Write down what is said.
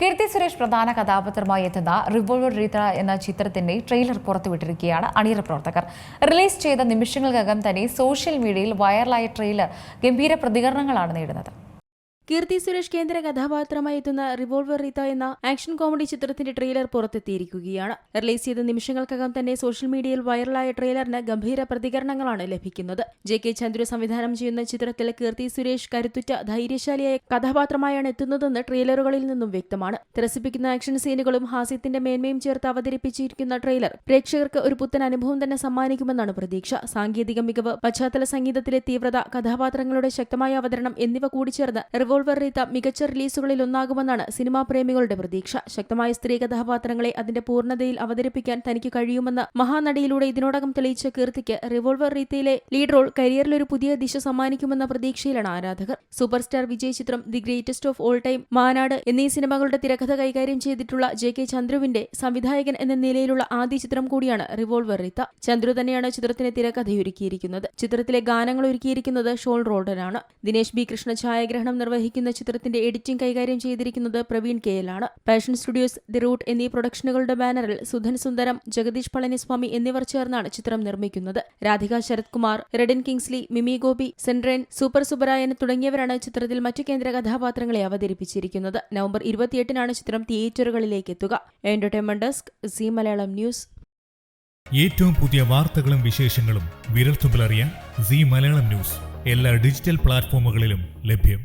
കീർത്തി സുരേഷ് പ്രധാന കഥാപാത്രമായി എത്തുന്ന റിവോൾവർ റീത്ത എന്ന ചിത്രത്തിന്റെ ട്രെയിലർ പുറത്തുവിട്ടിരിക്കുകയാണ് അണിയറ പ്രവർത്തകർ. റിലീസ് ചെയ്ത നിമിഷങ്ങൾക്കകം തന്നെ സോഷ്യൽ മീഡിയയിൽ വൈറലായ ട്രെയിലർ ഗംഭീര പ്രതികരണങ്ങളാണ് നേടുന്നത്. കീർത്തി സുരേഷ് കേന്ദ്ര കഥാപാത്രമായി എത്തുന്ന റിവോൾവർ റീത എന്ന ആക്ഷൻ കോമഡി ചിത്രത്തിന്റെ ട്രെയിലർ പുറത്തെത്തിയിരിക്കുകയാണ്. റിലീസ് ചെയ്ത നിമിഷങ്ങൾക്കകം തന്നെ സോഷ്യൽ മീഡിയയിൽ വൈറലായ ട്രെയിലറിന് ഗംഭീര പ്രതികരണങ്ങളാണ് ലഭിക്കുന്നത്. ജെ കെ ചന്ദ്രു സംവിധാനം ചെയ്യുന്ന ചിത്രത്തിൽ കീർത്തി സുരേഷ് കരുത്തുറ്റ ധൈര്യശാലിയായ കഥാപാത്രമായാണ് എത്തുന്നതെന്ന് ട്രെയിലറുകളിൽ നിന്നും വ്യക്തമാണ്. ത്രസിപ്പിക്കുന്ന ആക്ഷൻ സീനുകളും ഹാസ്യത്തിന്റെ മേന്മയും ചേർത്ത് അവതരിപ്പിച്ചിരിക്കുന്ന ട്രെയിലർ പ്രേക്ഷകർക്ക് ഒരു പുത്തൻ അനുഭവം തന്നെ സമ്മാനിക്കുമെന്നാണ് പ്രതീക്ഷ. സാങ്കേതിക മികവ് പശ്ചാത്തല സംഗീതത്തിലെ തീവ്രത കഥാപാത്രങ്ങളുടെ ശക്തമായ അവതരണം എന്നിവ കൂടിച്ചേർന്ന് റിവോൾവർ റീത്ത മികച്ച റിലീസുകളിൽ ഒന്നാകുമെന്നാണ് സിനിമാ പ്രേമികളുടെ പ്രതീക്ഷ. ശക്തമായ സ്ത്രീ കഥാപാത്രങ്ങളെ അതിന്റെ പൂർണതയിൽ അവതരിപ്പിക്കാൻ തനിക്ക് കഴിയുമെന്ന് മഹാനടിയിലൂടെ ഇതിനോടകം തെളിയിച്ച കീർത്തിക്ക് റിവോൾവർ റീത്തയിലെ ലീഡ് റോൾ കരിയറിൽ ഒരു പുതിയ ദിശ സമ്മാനിക്കുമെന്ന പ്രതീക്ഷയിലാണ് ആരാധകർ. സൂപ്പർ സ്റ്റാർ വിജയ് ചിത്രം the greatest of all time Maanaadu എന്നീ സിനിമകളുടെ തിരക്കഥ കൈകാര്യം ചെയ്തിട്ടുള്ള ജെ കെ ചന്ദ്രുവിന്റെ സംവിധായകൻ എന്ന നിലയിലുള്ള ആദ്യ ചിത്രം കൂടിയാണ് റിവോൾവർ റീത്ത ചന്ദ്രു തന്നെയാണ് ചിത്രത്തിന് തിരക്കഥയൊരുക്കിയിരിക്കുന്നത്. ചിത്രത്തിലെ ഗാനങ്ങൾ ഒരുക്കിയിരിക്കുന്നത് ഷോൾ റോൾഡനാണ്. ദിനേശ് ബി കൃഷ്ണ ഛായാഗ്രഹണം നിർവഹിക്കുന്ന ചിത്രത്തിന്റെ എഡിറ്റിംഗ് കൈകാര്യം ചെയ്തിരിക്കുന്നത് പ്രവീൺ കെ ആണ്. പാഷൻ സ്റ്റുഡിയോസ് ദി റൂട്ട് എന്നീ പ്രൊഡക്ഷനുകളുടെ ബാനറിൽ സുധൻ സുന്ദരം ജഗദീഷ് പളനിസ്വാമി എന്നിവർ ചേർന്നാണ് ചിത്രം നിർമ്മിക്കുന്നത്. Radhika Sarath Kumar Redin Kingsley Mime Gopi Sendrayan super Subbarayan തുടങ്ങിയവരാണ് ചിത്രത്തിൽ മറ്റു കേന്ദ്ര കഥാപാത്രങ്ങളെ അവതരിപ്പിച്ചിരിക്കുന്നത്. നവംബർ ഇരുപത്തിയെട്ടിനാണ് ചിത്രം തിയേറ്ററുകളിലേക്ക് എത്തുക. Entertainment desk Zee Malayalam News. ഏറ്റവും പുതിയ വാർത്തകളും വിശേഷങ്ങളും വിരൽത്തുമ്പിലറിയാൻ സി മലയാളം ന്യൂസ് എല്ലാ ഡിജിറ്റൽ പ്ലാറ്റ്ഫോമുകളിലും ലഭ്യം.